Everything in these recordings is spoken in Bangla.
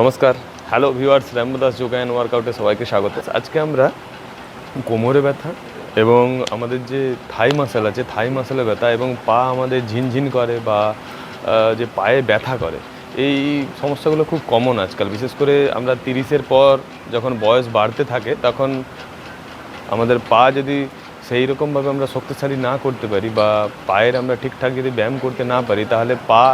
নমস্কার। Hello viewers Ramdas yoga and ওয়ার্কআউটে সবাইকে স্বাগত। আজকে আমরা কোমরে ব্যথা এবং আমাদের যে থাই মাসেল আছে থাই মাসেলে ব্যথা এবং পা আমাদের ঝিনঝিন করে বা যে পায়ে ব্যথা করে, এই সমস্যাগুলো খুব কমন আজকাল। বিশেষ করে আমরা তিরিশের পর যখন বয়স বাড়তে থাকে, তখন আমাদের পা যদি সেই রকমভাবে আমরা শক্তিশালী না করতে পারি বা পায়ের আমরা ঠিকঠাক যদি ব্যায়াম করতে না পারি, তাহলে পা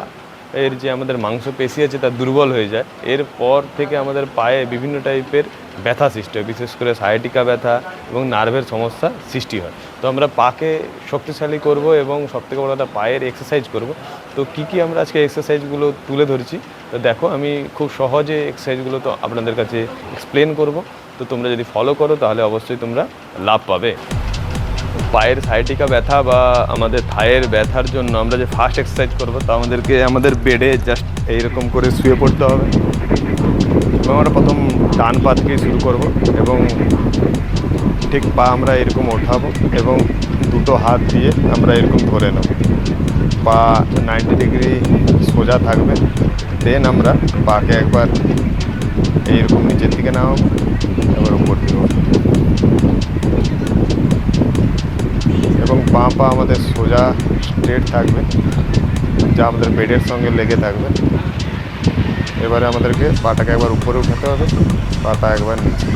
এর যে আমাদের মাংস মাংসপেশি আছে তা দুর্বল হয়ে যায়। এরপর থেকে আমাদের পায়ে বিভিন্ন টাইপের ব্যথা সৃষ্টি হয়, বিশেষ করে সায়াটিকা ব্যথা এবং নার্ভের সমস্যা সৃষ্টি হয়। তো আমরা পাকে শক্তিশালী করব এবং সবথেকে বড় কথা পায়ের এক্সারসাইজ করব। তো কি কি আমরা আজকে এক্সারসাইজগুলো তুলে ধরেছি, তো দেখো আমি খুব সহজে এক্সারসাইজগুলো তো আপনাদের কাছে এক্সপ্লেন করব। তো তোমরা যদি ফলো করো তাহলে অবশ্যই তোমরা লাভ পাবে। পায়ের সাইটিকা ব্যথা বা আমাদের থায়ের ব্যথার জন্য আমরা যে ফার্স্ট এক্সারসাইজ করব, তা আমাদেরকে আমাদের বেডে জাস্ট এইরকম করে শুয়ে পড়তে হবে। এবং আমরা প্রথম ডান পা থেকে শুরু করব এবং ঠিক পা আমরা এরকম ওঠাবো এবং দুটো হাত দিয়ে আমরা এরকম ধরে নেব। পা নাইনটি ডিগ্রি সোজা থাকবে দেন আমরা পাকে একবার এইরকম নিচের দিকে নামাবো এবার উপর দিকে উঠবো। এবং পা আমাদের সোজা স্ট্রেট থাকবে, যা আমাদের বেডের সঙ্গে লেগে থাকবে। এবারে আমাদেরকে পাটাকে একবার উপরে উঠাতে হবে, পাটা একবার নিচে।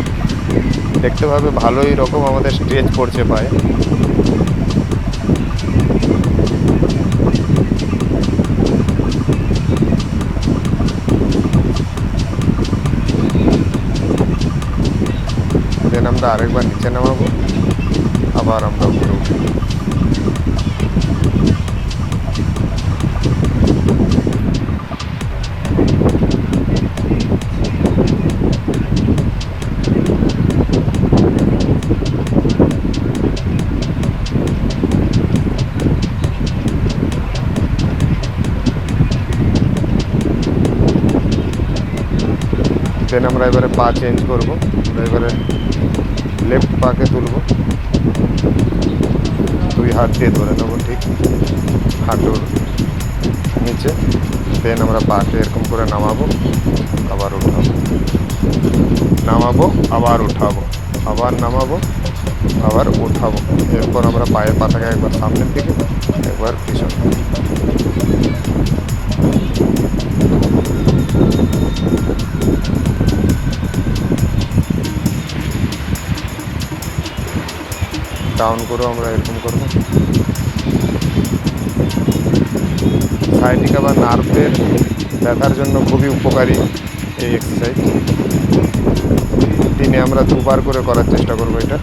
দেখতে পাবে ভালোই রকম আমাদের স্ট্রেচ পড়ছে পায়ে। আমরা আরেকবার নিচে নামাবো, আবার আমরা উপরে উঠবো। দেন আমরা এবারে পা চেঞ্জ করব। আমরা এবারে লেফট পাকে তুলবো। দুই হাত দিয়ে ধরে নেব, ঠিক হাঁটুর নিচে। দেন আমরা পাকে এরকম করে নামাবো, আবার উঠাবো। নামাবো, আবার উঠাবো। আবার নামাবো, আবার উঠাবো। এরপর আমরা পায়ের পাতাকে একবার সামনের দিকে, একবার পিছন ডাউন করেও আমরা এরকম করব। সাইটিকা বা নার্ভের ব্যথার জন্য খুবই উপকারী এই এক্সারসাইজ দিনে আমরা দুবার করে করার চেষ্টা করব এটা।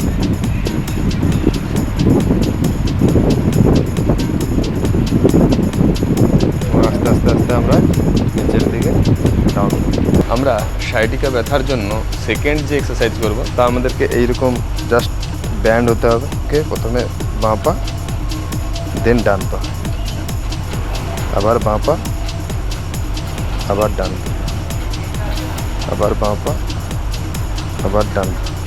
আস্তে আস্তে আস্তে আমরা নিচের দিকে ডাউন আমরা সাইটিকা ব্যথার জন্য সেকেন্ড যে এক্সারসাইজ করব, তা আমাদেরকে এইরকম জাস্ট ব্যান্ড হতে হবে। কে প্রথমে বাঁ পা দেন ডান পা আবার বাঁ পা আবার ডান আবার বাঁ পা আবার ডান পা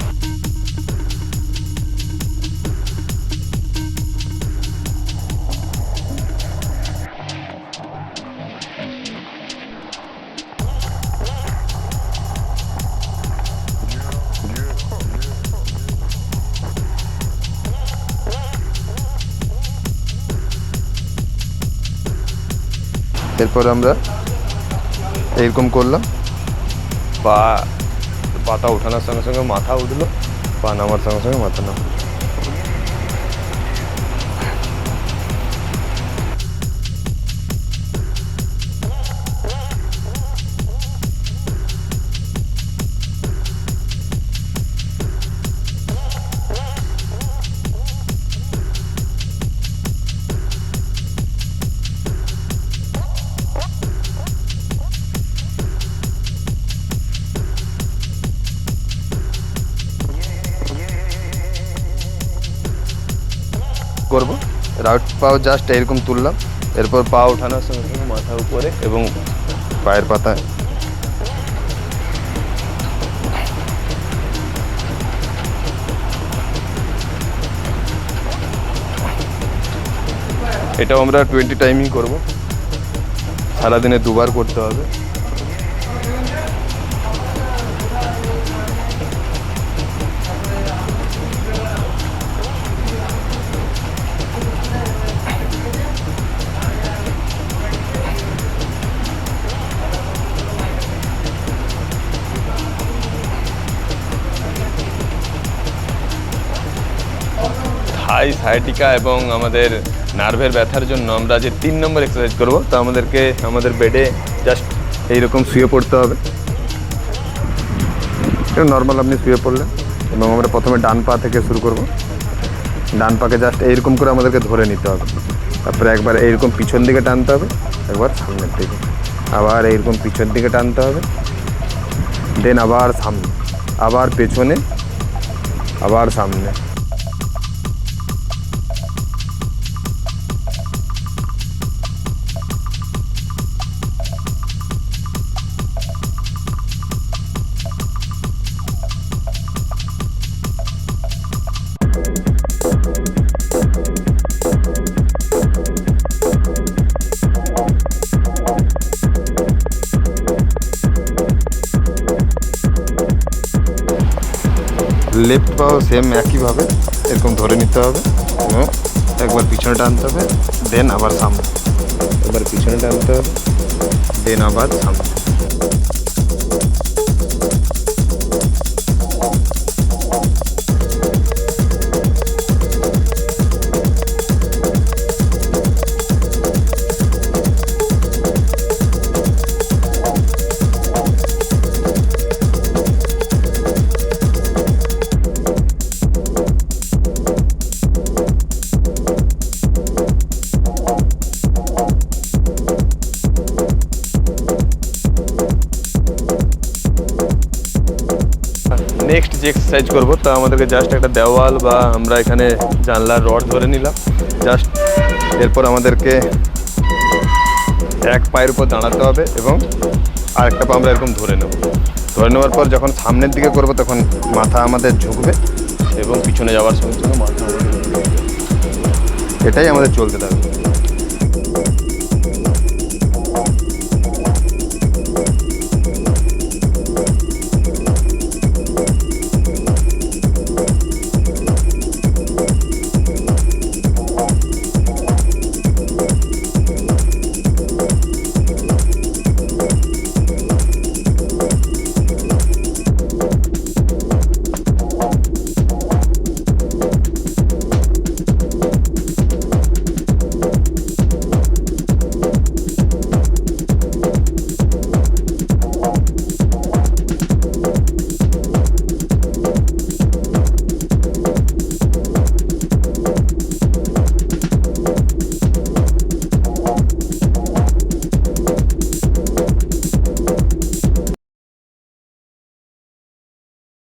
এরপর আমরা এরকম করলাম। পা পাতা ওঠানোর সঙ্গে সঙ্গে মাথা উঠল, পা নামার সঙ্গে সঙ্গে মাথা নাম রাউট পাও জাস্ট এরকম তুললাম। এরপর পা ওঠানোর সঙ্গে সঙ্গে মাথা উপরে এবং পায়ের পাতায়। এটাও আমরা টোয়েন্টি টাইমই করব। সারাদিনে দুবার করতে হবে। থাই সায়াটিকা এবং আমাদের নার্ভের ব্যথার জন্য আমরা যে তিন নম্বর এক্সারসাইজ করব, তো আমাদেরকে আমাদের বেডে জাস্ট এইরকম শুয়ে পড়তে হবে। নর্মাল আপনি শুয়ে পড়লেন এবং আমরা প্রথমে ডান পা থেকে শুরু করব। ডান পাকে জাস্ট এইরকম করে আমাদেরকে ধরে নিতে হবে। তারপরে একবার এইরকম পিছন দিকে টানতে হবে, একবার সামনের দিকে। আবার এইরকম পিছন দিকে টানতে হবে। দেন আবার সামনে, আবার পেছনে, আবার সামনে। লেফট পাও সেম একইভাবে এরকম ধরে নিতে হবে এবং একবার পিছনে টানতে হবে দেন আবার সামনে একবার পিছনে টানতে হবে দেন আবার সামনে নেক্সট যে এক্সারসাইজ করব, তা আমাদেরকে জাস্ট একটা দেওয়াল বা আমরা এখানে জানলার রড ধরে নিলাম। জাস্ট এরপর আমাদেরকে এক পায়ের উপর দাঁড়াতে হবে এবং আরেকটা পা আমরা এরকম ধরে নেব। ধরে নেওয়ার পর যখন সামনের দিকে করব, তখন মাথা আমাদের ঝুঁকবে এবং পিছনে যাওয়ার সঙ্গে সঙ্গে মাথা এটাই আমাদের চলতে থাকবে।